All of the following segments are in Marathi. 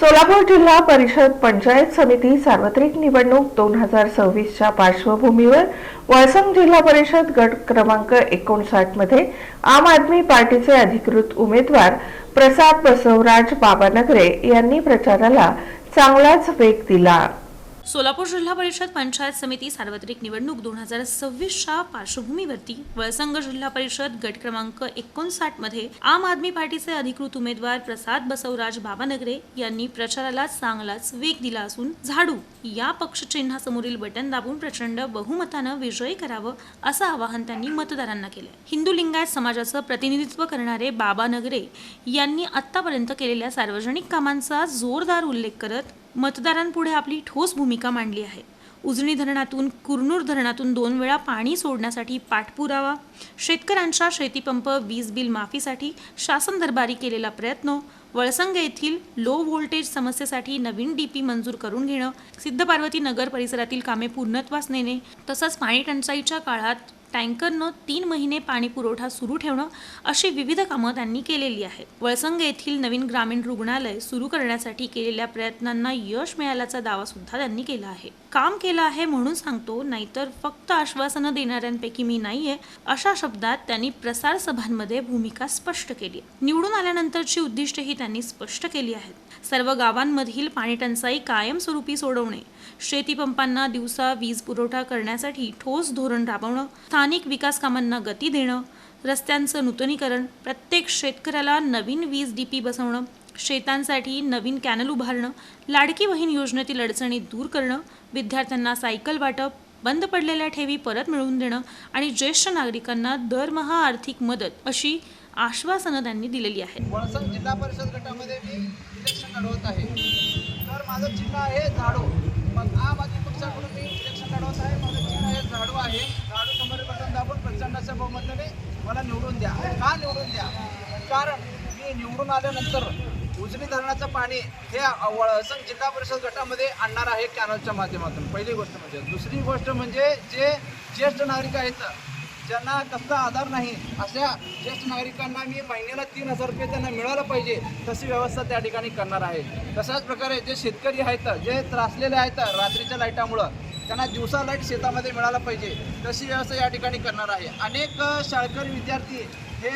सोलापूर जिल्हा परिषद पंचायत समिती सार्वत्रिक निवडणूक दोन हजार सव्वीसच्या पार्श्वभूमीवर वळसंग जिल्हा परिषद गट क्रमांक एकोणसाठमध्ये आम आदमी पार्टीचे अधिकृत उमेदवार प्रसाद बसवराज बाबानगरे यांनी प्रचाराला चांगलाच वेग दिला. सोलापूर जिल्हा परिषद पंचायत समिती सार्वत्रिक निवडणूक दोन हजार सव्वीसच्या पार्श्वभूमीवरती वळसंग जिल्हा परिषद गट क्रमांक एकोणसाठमध्ये आम आदमी पार्टीचे अधिकृत उमेदवार प्रसाद बसवराज बाबानगरे यांनी प्रचाराला चांगलाच वेग दिला असून झाडू या पक्षचिन्हासमोरील बटन दाबून प्रचंड बहुमतानं विजयी करावं असं आवाहन त्यांनी मतदारांना केलं हिंदू लिंगायत समाजाचं प्रतिनिधित्व करणारे बाबानगरे यांनी आतापर्यंत केलेल्या सार्वजनिक कामांचा जोरदार उल्लेख करत मतदारांपुढे आपली ठोस भूमिका मांडली आहे. उजनी धरणातून कुरनूर धरणातून दोन वेळा पाणी सोडण्यासाठी पाठपुरावा शेतकऱ्यांच्या शेतीपंप वीज बिल माफीसाठी शासन दरबारी केलेला प्रयत्न वळसंग येथील लो व्होल्टेज समस्येसाठी नवीन डीपी मंजूर करून घेणं सिद्धपार्वती नगर परिसरातील कामे पूर्णत्वास नेणे तसंच पाणी टंचाईच्या काळात टँकरनं तीन महिने पाणी पुरवठा सुरू ठेवणं अशी विविध कामं त्यांनी केलेली आहेत. वळसंग येथील नवीन ग्रामीण रुग्णालय सुरू करण्यासाठी केलेल्या प्रयत्नांना यश मिळाल्याचा दावा सुद्धा त्यांनी केला आहे. काम केलं आहे म्हणून सांगतो नाहीतर फक्त आश्वासनं देणाऱ्यांपैकी मी नाहीये अशा शब्दात त्यांनी प्रसार सभांमध्ये भूमिका स्पष्ट केली. निवडून आल्यानंतरची उद्दिष्टेही त्यांनी स्पष्ट केली आहेत. सर्व गावांमधील पाणी टंचाई कायमस्वरूपी सोडवणे शेतीपंपांना दिवसा वीज पुरवठा करण्यासाठी ठोस धोरण राबवणं स्थानिक विकास कामांना गती देणं रस्त्यांचं नूतनीकरण प्रत्येक शेतकऱ्याला नवीन वीज डी पी बसवणं शेतांसाठी नवीन कॅनल उभारणं लाडकी बहीण योजनेतील अडचणी दूर करणं विद्यार्थ्यांना सायकल वाटप बंद पडलेल्या ठेवी परत मिळवून देणं आणि ज्येष्ठ नागरिकांना दरमहा आर्थिक मदत अशी आश्वासनं त्यांनी दिलेली आहेत. वळसंग जिल्हा परिषद गटामध्ये मी इलेक्शन लढवत आहे. तर माझं चिन्ह आहे झाडो मग आम आदमी पक्षाकडून मी इलेक्शन लढवत आहे माझं चिन्ह हे झाडू आहे झाडू समोर बटन दाबून प्रचंडाच्या बहुमताने मला निवडून द्या. का निवडून द्या? कारण मी निवडून आल्यानंतर उजनी धरणाचं पाणी हे वळसंग जिल्हा परिषद गटामध्ये आणणार आहे कॅनलच्या माध्यमातून. पहिली गोष्ट म्हणजे. दुसरी गोष्ट म्हणजे जे ज्येष्ठ नागरिक आहेत ज्यांना कसला आधार नाही अशा ज्येष्ठ नागरिकांना मी महिन्याला तीन हजार रुपये त्यांना मिळालं पाहिजे तशी व्यवस्था त्या ठिकाणी करणार आहे. तशाच प्रकारे जे शेतकरी आहेत जे त्रासलेले आहेत रात्रीच्या लाईटामुळं त्यांना दिवसा लाइट शेतामध्ये मिळाला पाहिजे तशी व्यवस्था या ठिकाणी करणार आहे. अनेक शाळकरी विद्यार्थी हे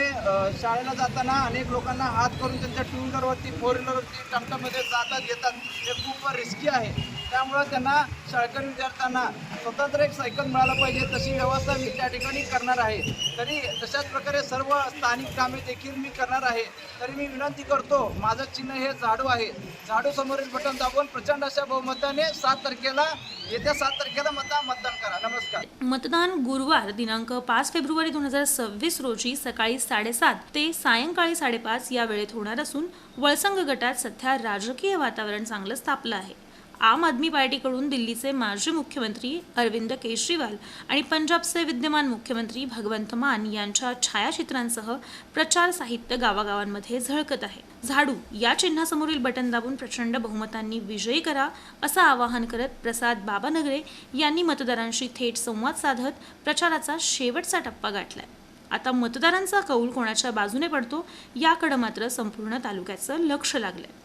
शाळेला जाताना अनेक लोकांना हात करून त्यांच्या टू व्हीलरवरती फोर व्हीलरवरती टमटममध्ये जातात येतात हे खूप रिस्की आहे. त्यामुळं त्यांना शाळकरी विद्यार्थ्यांना स्वतंत्र एक सायकल मिळालं पाहिजे तशी व्यवस्था मी त्या ठिकाणी करणार आहे. तरी तशाच प्रकारे सर्व स्थानिक कामे देखील मी करणार आहे. तरी मी विनंती करतो माझं चिन्ह हे झाडू आहे. झाडू समोरील बटन दाबून प्रचंड अशा बहुमताने सात तारखेला येत्या सात तारखेला मतदान मतदान करा. नमस्कार. मतदान गुरुवार दिनांक पाच फेब्रुवारी दोन हजार सव्वीस रोजी सकाळी साडेसात ते सायंकाळी साडेपाच या वेळेत होणार असून वळसंग गटात सध्या राजकीय वातावरण चांगलं तापलं आहे. आम आदमी पार्टीकडून दिल्लीचे माजी मुख्यमंत्री अरविंद केजरीवाल आणि पंजाबचे विद्यमान मुख्यमंत्री भगवंत मान यांच्या छायाचित्रांसह प्रचार साहित्य गावागावांमध्ये झळकत आहे. झाडू या चिन्हासमोरील बटन दाबून प्रचंड बहुमतांनी विजयी करा असं आवाहन करत प्रसाद बाबानगरे यांनी मतदारांशी थेट संवाद साधत प्रचाराचा शेवटचा टप्पा गाठलाय. आता मतदारांचा कौल कोणाच्या बाजूने पडतो याकडे मात्र संपूर्ण तालुक्याचं लक्ष लागलंय.